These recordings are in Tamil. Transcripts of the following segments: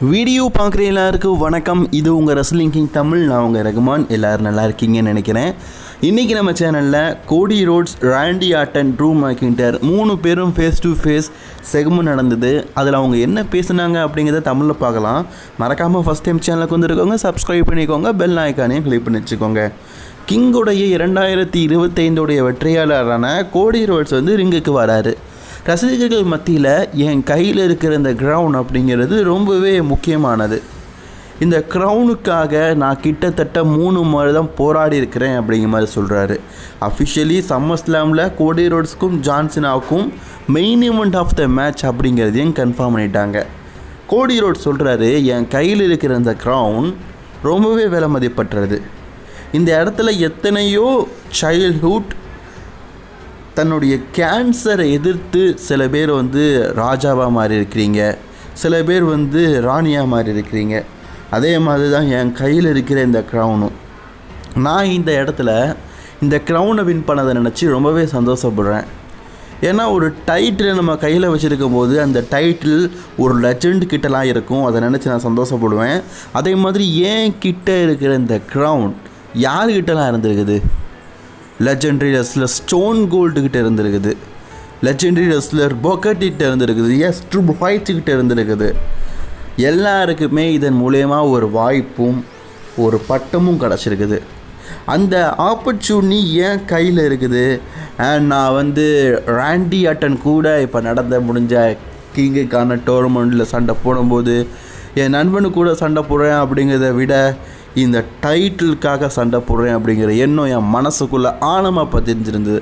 வீடியோ பார்க்குற எல்லாருக்கும் வணக்கம். இது உங்கள் ரெஸ்லிங் கிங் தமிழ் நான் உங்கள் ரகுமான். எல்லோரும் நல்லா இருக்கீங்கன்னு நினைக்கிறேன். இன்றைக்கி நம்ம சேனலில் கோடி ரோட்ஸ் ராண்டி ஆட்டன் ட்ரூ மேக்கிண்டர் மூணு பேரும் ஃபேஸ் டு ஃபேஸ் செகமும் நடந்தது. அதில் அவங்க என்ன பேசுனாங்க அப்படிங்கிறத தமிழில் பார்க்கலாம். மறக்காமல் ஃபஸ்ட் டைம் சேனலுக்கு வந்துருக்கோங்க சப்ஸ்கிரைப் பண்ணிக்கோங்க. பெல் ஐக்கானையும் கிளிக் பண்ணி வச்சுக்கோங்க. கிங்குடைய இரண்டாயிரத்தி இருபத்தைந்தோடைய வெற்றியாளரான கோடி ரோட்ஸ் வந்து ரிங்குக்கு வராரு. ரசிகர்கள் மத்தியில் என் கையில் இருக்கிற இந்த க்ரௌன் அப்படிங்கிறது ரொம்பவே முக்கியமானது. இந்த க்ரௌனுக்காக நான் கிட்டத்தட்ட மூணு மாதம் தான் போராடி இருக்கிறேன் அப்படிங்கிற மாதிரி சொல்கிறாரு அஃபிஷியலி சம்மர் ஸ்லாமில் கோடி ரோட்ஸ்க்கும் ஜான்சனாவுக்கும் main event of the match அப்படிங்கிறதையும் கன்ஃபார்ம் பண்ணிட்டாங்க. கோடி ரோட் சொல்கிறாரு என் கையில் இருக்கிற இந்த க்ரௌன் ரொம்பவே விலை மதிப்பற்றது. இந்த இடத்துல எத்தனையோ சைல்ட்ஹுட் தன்னுடைய கேன்சரை எதிர்த்து சில பேர் வந்து ராஜாவாக மாறி இருக்கிறீங்க சில பேர் வந்து ராணியாக மாறி இருக்கிறீங்க அதே மாதிரி தான் என் கையில் இருக்கிற இந்த க்ரௌனும் நான் இந்த இடத்துல இந்த க்ரௌனை வின் பண்ணதை நினச்சி ரொம்பவே சந்தோஷப்படுறேன். ஏன்னா ஒரு டைட்டில் நம்ம கையில் வச்சுருக்கும் போது அந்த டைட்டில் ஒரு லெஜண்ட் கிட்டலாம் இருக்கும். அதை நினச்சி நான் சந்தோஷப்படுவேன். அதே மாதிரி ஏன் கிட்ட இருக்கிற இந்த க்ரௌன் யாருக்கிட்டலாம் இருந்திருக்குது? லெஜெண்டரி ரெஸ்லர் ஸ்டோன் கோல்டு கிட்ட இருந்திருக்குது. லெஜெண்டரி ரெஸ்லர் பொக்கட்டிகிட்ட இருந்திருக்குது. எஸ் ட்ரூ கிட்ட இருந்திருக்குது. எல்லாருக்குமே இதன் மூலயமா ஒரு வாய்ப்பும் ஒரு பட்டமும் கிடச்சிருக்குது. அந்த ஆப்பர்ச்சுனிட்டி ஏன் கையில் இருக்குது? அண்ட் நான் வந்து ராண்டி அட்டன் கூட இப்போ நடந்த முடிஞ்ச கிங்குக்கான டோர்னமெண்ட்டில் சண்டை போடும்போது என் நண்பனு கூட சண்டை போடுறேன் அப்படிங்கிறத விட இந்த டைட்டிலுக்காக சண்டை போடுறேன் அப்படிங்கிற எண்ணம் என் மனசுக்குள்ளே ஆழமாக பதிஞ்சிருந்தது.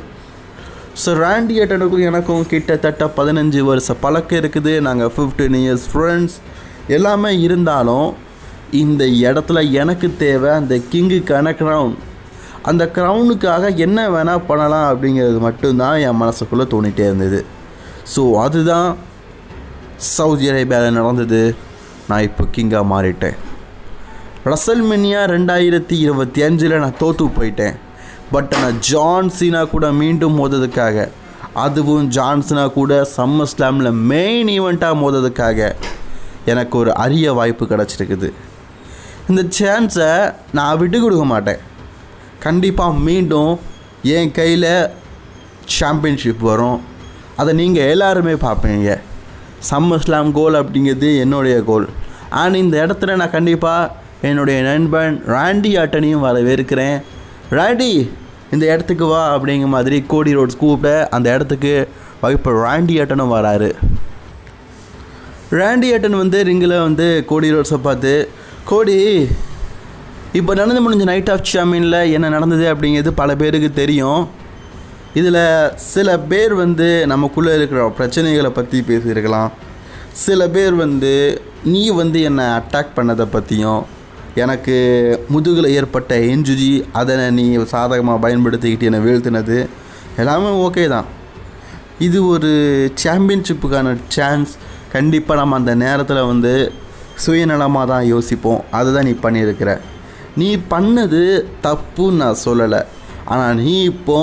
ஸோ ராண்டி அட்டனுக்கும் எனக்கும் கிட்டத்தட்ட பதினஞ்சு வருஷ பழக்கம் இருக்குது. நாங்கள் ஃபிஃப்டீன் இயர்ஸ் ஃப்ரெண்ட்ஸ் எல்லாமே இருந்தாலும் இந்த இடத்துல எனக்கு தேவை அந்த கிங்குக்கான க்ரௌன் அந்த க்ரௌனுக்காக என்ன வேணால் பண்ணலாம் அப்படிங்கிறது மட்டும்தான் என் மனசுக்குள்ளே தோணிகிட்டே இருந்தது. ஸோ அதுதான் சவுதி அரேபியாவில் நடந்தது. நான் இப்போ கிங்காக மாறிட்டேன். ரசல்மெனியா ரெண்டாயிரத்தி இருபத்தி அஞ்சில் நான் தோற்று போயிட்டேன். பட் நான் ஜான்சினா கூட மீண்டும் மோதுறதுக்காக அதுவும் ஜான்சினா கூட சம்மர் ஸ்லாமில் மெயின் ஈவெண்ட்டாக மோதுறதுக்காக எனக்கு ஒரு அரிய வாய்ப்பு கிடச்சிருக்குது. இந்த சான்ஸை நான் விட்டு கொடுக்க மாட்டேன். கண்டிப்பாக மீண்டும் என் கையில் சாம்பியன்ஷிப் வரும். அதை நீங்கள் எல்லாருமே பார்ப்பீங்க. சம்மர் ஸ்லாம் கோல் அப்படிங்கிறது என்னுடைய கோல் அண்ட் இந்த இடத்துல நான் கண்டிப்பாக என்னுடைய நண்பன் ராண்டி ஆட்டனையும் வரவேற்கிறேன். ராண்டி இந்த இடத்துக்கு வா அப்படிங்கிற மாதிரி கோடி ரோட்ஸ் கூப்பிட அந்த இடத்துக்கு இப்போ ராண்டி ஆட்டனும் வராரு. ராண்டி ஆட்டன் வந்து ரிங்கில் வந்து கோடி ரோட்ஸை பார்த்து கோடி இப்போ நடந்து முடிஞ்ச நைட் ஆஃப் சாம்பியனில் என்ன நடந்தது அப்படிங்கிறது பல பேருக்கு தெரியும். இதில் சில பேர் வந்து நமக்குள்ளே இருக்கிற பிரச்சனைகளை பற்றி பேசியிருக்கலாம். சில பேர் வந்து நீ வந்து என்னை அட்டாக் பண்ணதை பற்றியும் எனக்கு முதுகில் ஏற்பட்ட இன்ஜுரி அதை நீ சாதகமாக பயன்படுத்திக்கிட்டு என்னை வீழ்த்தினது எல்லாமே ஓகே தான். இது ஒரு சாம்பியன்ஷிப்புக்கான சான்ஸ் கண்டிப்பாக நம்ம அந்த நேரத்தில் வந்து சுயநலமாக தான் யோசிப்போம். அதை தான் நீ பண்ணியிருக்கிற. நீ பண்ணது தப்புன்னு நான் சொல்லலை. ஆனால் நீ இப்போ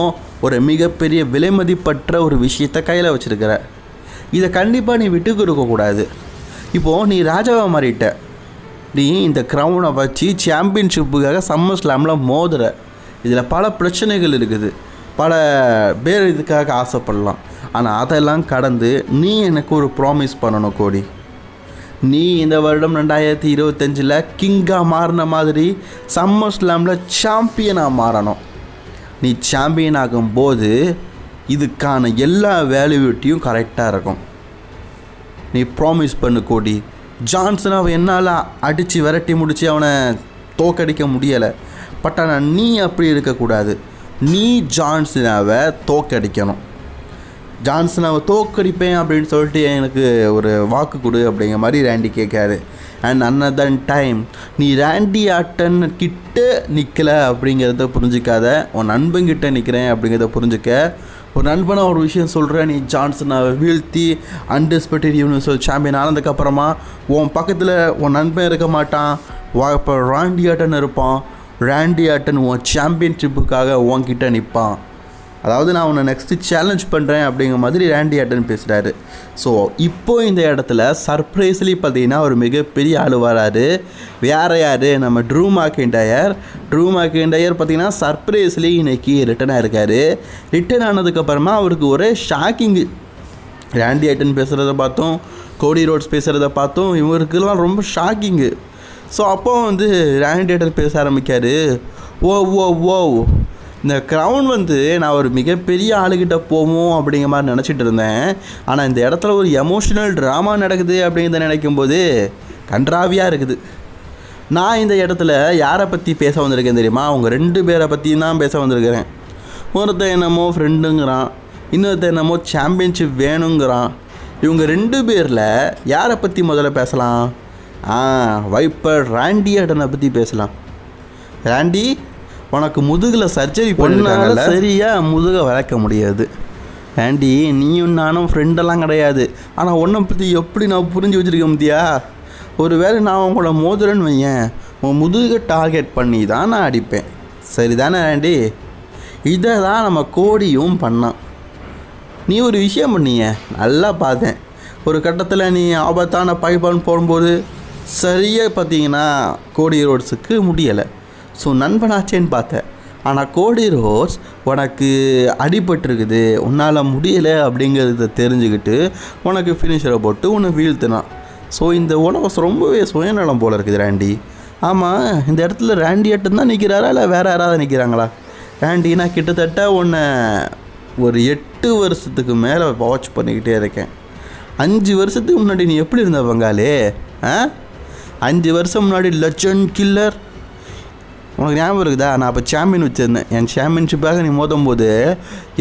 ஒரு மிகப்பெரிய விலைமதிப்பற்ற ஒரு விஷயத்தை கையில் வச்சுருக்கிற. இதை கண்டிப்பாக நீ விட்டு கொடுக்கக்கூடாது இப்போது நீ ராஜாவாக மாறிட்ட. நீ இந்த க்ரௌனை வச்சு சாம்பியன்ஷிப்புக்காக சம்மர் ஸ்லாமில் மோதுற. இதில் பல பிரச்சனைகள் இருக்குது. பல பேர் இதுக்காக ஆசைப்படலாம். ஆனால் அதெல்லாம் கடந்து நீ எனக்கு ஒரு ப்ராமிஸ் பண்ணணும் கோடி. நீ இந்த வருடம் ரெண்டாயிரத்தி இருபத்தஞ்சில் கிங்காக மாறின மாதிரி சம்மர் ஸ்லாமில் சாம்பியனாக மாறணும். நீ சாம்பியன் ஆகும்போது இதுக்கான எல்லா வேல்யூட்டியும் கரெக்டாக இருக்கும். நீ ப்ராமிஸ் பண்ணு கோடி. ஜான்சன் அவன் என்னால் அடித்து விரட்டி முடித்து அவனை தோக்கடிக்க முடியலை. பட் ஆனால் நீ அப்படி இருக்கக்கூடாது. நீ ஜான்சனாவை தோக்கடிக்கணும். ஜான்சனாவை தோக்கடிப்பேன் அப்படின்னு சொல்லிட்டு எனக்கு ஒரு வாக்கு கொடு அப்படிங்கிற மாதிரி ரேண்டி கேட்காரு அண்ட் அன்னதன் டைம் நீ ரேண்டி ஆட்டன் கிட்ட நிற்கலை அப்படிங்கிறத புரிஞ்சிக்காத. உன் நண்பங்கிட்ட நிற்கிறேன் அப்படிங்கிறத புரிஞ்சுக்க. ஒரு நண்பனை ஒரு விஷயம் சொல்கிறேன் நீ ஜான்சனை வீழ்த்தி அன்டிஸ்பெக்டட் யூனிவர்சல் சாம்பியன் ஆனதுக்கப்புறமா உன் பக்கத்தில் உன் நண்பன் இருக்க மாட்டான். வா இப்போ ராண்டி ஆட்டன் இருப்பான். ராண்டி ஆட்டன் உன் சாம்பியன்ஷிப்புக்காக உன்கிட்ட நிற்பான் அதாவது நான் உன்னை நெக்ஸ்ட்டு சேலஞ்ச் பண்ணுறேன் அப்படிங்கிற மாதிரி ரேண்டி ஆட்டன் பேசுகிறாரு ஸோ இப்போது இந்த இடத்துல சர்ப்ரைஸ்லி பார்த்தீங்கன்னா ஒரு மிகப்பெரிய ஆள் வராரு. வேற யார்? நம்ம ட்ரூ மாக்கிண்டயர் ட்ரூ மாக்கிண்டயர் பார்த்தீங்கன்னா சர்ப்ரைஸ்லி இன்னைக்கு ரிட்டன் ஆயிருக்காரு ரிட்டன் ஆனதுக்கப்புறமா அவருக்கு ஒரே ஷாக்கிங்கு ரேண்டி ஆட்டன் பேசுகிறத பார்த்தோம் கோடி ரோட்ஸ் பேசுகிறத பார்த்தோம். இவருக்கெல்லாம் ரொம்ப ஷாக்கிங்கு ஸோ அப்போ வந்து ரேண்டி ஐட்டன் பேச ஆரம்பிக்காரு. ஓ ஓ ஓ இந்த க்ரௌன் வந்து நான் ஒரு மிகப்பெரிய ஆளுகிட்ட போவோம் அப்படிங்கிற மாதிரி நினச்சிட்டு இருந்தேன். ஆனால் இந்த இடத்துல ஒரு எமோஷனல் ட்ராமா நடக்குது அப்படிங்கிறத நினைக்கும் போது கன்றாவியாக இருக்குது. நான் இந்த இடத்துல யாரை பற்றி பேச வந்திருக்கேன் தெரியுமா? அவங்க ரெண்டு பேரை பற்றியும் தான் பேச வந்திருக்கிறேன். ஒருத்தன் என்னமோ ஃப்ரெண்டுங்கிறான் இன்னொருத்தன் என்னமோ சாம்பியன்ஷிப் வேணுங்கிறான். இவங்க ரெண்டு பேரில் யாரை பற்றி முதல்ல பேசலாம்? ஆ வைப்பர் ராண்டி அடனை பற்றி பேசலாம். ராண்டி உனக்கு முதுகில் சர்ஜரி பண்ணால சரியாக முதுகை வளர்க்க முடியாது. ஆண்டி நீயும் நானும் ஃப்ரெண்டெல்லாம் கிடையாது. ஆனால் உன்னை பற்றி எப்படி நான் புரிஞ்சு வச்சுருக்க முடியா ஒருவேளை நான் உங்களோட மோதிரன்னு வையேன். உன் முதுகை டார்கெட் பண்ணி தான் நான் அடிப்பேன். சரிதானே ஆண்டி இதை தான் நம்ம கோடியும் பண்ணான் நீ ஒரு விஷயம் பண்ணிய. நல்லா பார்த்தேன். ஒரு கட்டத்தில் நீ ஆபத்தான பைபான் போடும்போது சரியாக பார்த்தீங்கன்னா கோடி ரோட்ஸுக்கு முடியலை. ஸோ நண்பனாச்சேன்னு பார்த்தேன். ஆனால் கோடி ரோஸ் உனக்கு அடிபட்டிருக்குது. உன்னால் முடியலை அப்படிங்கிறத தெரிஞ்சுக்கிட்டு உனக்கு ஃபினிஷரை போட்டு உன்னை வீழ்த்தினான். ஸோ இந்த உலகம் ரொம்பவே சுயநலம் போல் இருக்குது ரேண்டி. ஆமாம் இந்த இடத்துல ரேண்டி தான் நிற்கிறாரா இல்லை வேறு யாராவது நிற்கிறாங்களா ரேண்டி நான் கிட்டத்தட்ட உன்னை ஒரு எட்டு வருஷத்துக்கு மேலே வாட்ச் பண்ணிக்கிட்டே இருக்கேன். அஞ்சு வருஷத்துக்கு முன்னாடி நீ எப்படி இருந்த பங்காளி? ஆ? அஞ்சு வருஷம் முன்னாடி லெஜண்ட் கில்லர் உனக்கு ஞாபகம் இருக்குதா? நான் அப்போ சாம்பியன் வச்சுருந்தேன். என் சாம்பியன்ஷிப்பாக நீ மோதும் போது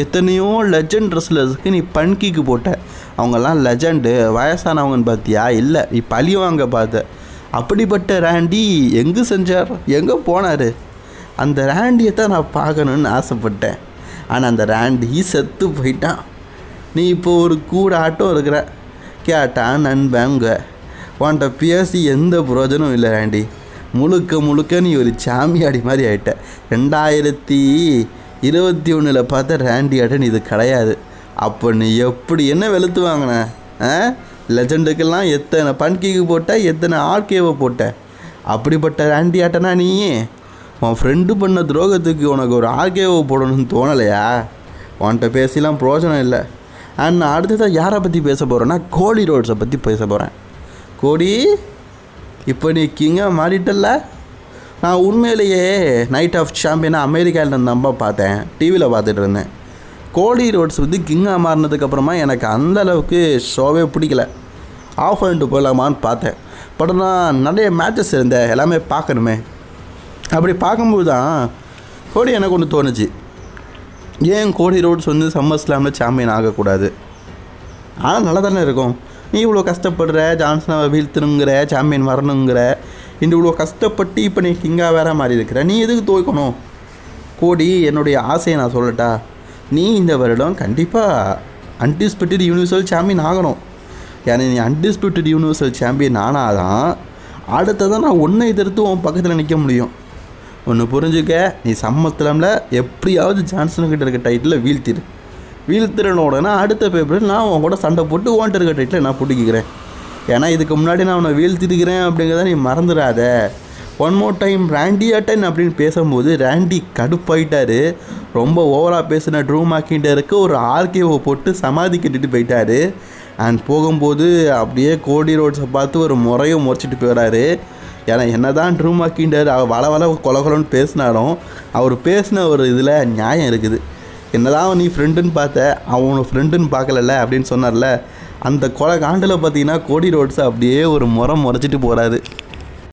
எத்தனையோ லெஜண்ட் ரெஸ்லர்ஸுக்கு நீ பன்கிக்கு போட்ட. அவங்கெல்லாம் லெஜண்டு வயசானவங்கன்னு பார்த்தியா இல்லை நீ பழி வாங்க பார்த்த. அப்படிப்பட்ட ரேண்டி எங்கே செஞ்சார்? எங்கே போனார்? அந்த ரேண்டியை தான் நான் பார்க்கணுன்னு ஆசைப்பட்டேன். ஆனால் அந்த ரேண்டி செத்து போயிட்டான். நீ இப்போ ஒரு கூட ஆட்டம் இருக்கிற. கேட்டான் நண்பங்க உன்கிட்ட பேசி எந்த பிரயோஜனம் இல்லை ரேண்டி. முழுக்க முழுக்க நீ ஒரு சாமியாடி மாதிரி ஆயிட்ட. ரெண்டாயிரத்தி இருபத்தி ஒன்றில் பார்த்த ரேண்டி ஆட்டன் இது கிடையாது. அப்போ நீ எப்படி என்ன வெளுத்து வாங்கின? ஆ? லெஜண்டுக்கெல்லாம் எத்தனை பன்கிக்கு போட்ட எத்தனை ஆர்கேவை போட்ட? அப்படிப்பட்ட ரேண்டி ஆட்டனா நீ? உன் ஃப்ரெண்டு பண்ண துரோகத்துக்கு உனக்கு ஒரு ஆர்கேவை போடணும்னு தோணலையா? உன்கிட்ட பேசிலாம் பிரோஜனம் இல்லை. அண்ட் நான் அடுத்ததாக யாரை பற்றி பேச போகிறேன்னா கோடி ரோட்ஸை பற்றி பேச போகிறேன் கோடி இப்போ நீ கிங்காக மாறிட்டல்ல? நான் உண்மையிலேயே நைட் ஆஃப் சாம்பியனாக அமெரிக்காவில் இருந்தப்போ பார்த்தேன். டிவியில் பார்த்துட்டு இருந்தேன். கோடி ரோட்ஸ் வந்து கிங்காக மாறினதுக்கப்புறமா எனக்கு அந்த அளவுக்கு ஷோவே பிடிக்கல. ஆஃப் பண்ணிட்டு போகலாமான்னு பார்த்தேன். பட் நான் நிறைய மேட்சஸ் இருந்தேன் எல்லாமே பார்க்கணுமே. அப்படி பார்க்கும்போது தான் கோடி எனக்கு ஒன்று தோணுச்சு. ஏன் கோடி ரோட்ஸ் வந்து சம்மர் ஸ்லாமில் சாம்பியன் ஆகக்கூடாது? ஆனால் நல்லா தானே இருக்கும். நீ இவ்வளோ கஷ்டப்படுற ஜான்சனை வீழ்த்தணுங்கிற சாம்பியன் வரணுங்கிற இந்த இவ்வளோ கஷ்டப்பட்டு இப்போ நீ கிங்காக வேற மாதிரி இருக்கிற நீ எதுக்கு தோய்க்கணும்? கோடி என்னுடைய ஆசையை நான் சொல்லட்டா? நீ இந்த வருடம் கண்டிப்பாக அன்டிஸ்பியூட்டட் யூனிவர்சல் சாம்பியன் ஆகணும். ஏன்னா நீ அன்டிஸ்பியூட்டட் யூனிவர்சல் சாம்பியன் ஆனாதான் அடுத்ததான் நான் ஒன்றை எதிர்த்து உன் பக்கத்தில் நிற்க முடியும். ஒன்று புரிஞ்சுக்க நீ சம்மத்திலமில் எப்படியாவது ஜான்சனுக்கிட்ட இருக்க டைட்டில் வீழ்த்திடு வீழ்த்திறனோடனா அடுத்த பேப்பரில் நான் உன் கூட சண்டை போட்டு ஓன்ட்டு இருக்க டைட்டில் நான் பிடிக்கிறேன் ஏன்னா இதுக்கு முன்னாடி நான் உன்னை வீழ்த்திருக்கிறேன் அப்படிங்கிறத நீ மறந்துடாத one more time Randy Orton அப்படின்னு பேசும்போது ரேண்டி கடுப்பாயிட்டாரு. ரொம்ப ஓவராக பேசின ட்ரூ மாக்கிண்டருக்கு ஒரு ஆர்கேவை போட்டு சமாதி கட்டிட்டு போயிட்டாரு. அண்ட் போகும்போது அப்படியே கோடி ரோட்ஸை பார்த்து ஒரு முறையும் முறைச்சிட்டு போயிடாரு ஏன்னா என்ன தான் ட்ரூ மாக்கிண்டர் அவர் வள வள கொலகொலன்னு பேசினாலும் அவர் பேசின ஒரு இதில் நியாயம் இருக்குது. என்னதான் நீ ஃப்ரெண்டுன்னு பார்த்த அவனு ஃப்ரெண்டுன்னு பார்க்கலல்ல அப்படின்னு சொன்னார்ல அந்த கொலை காண்டில் பார்த்தீங்கன்னா கோடி ரோட்ஸ் அப்படியே ஒரு முறை முறைச்சிட்டு போகிறாரு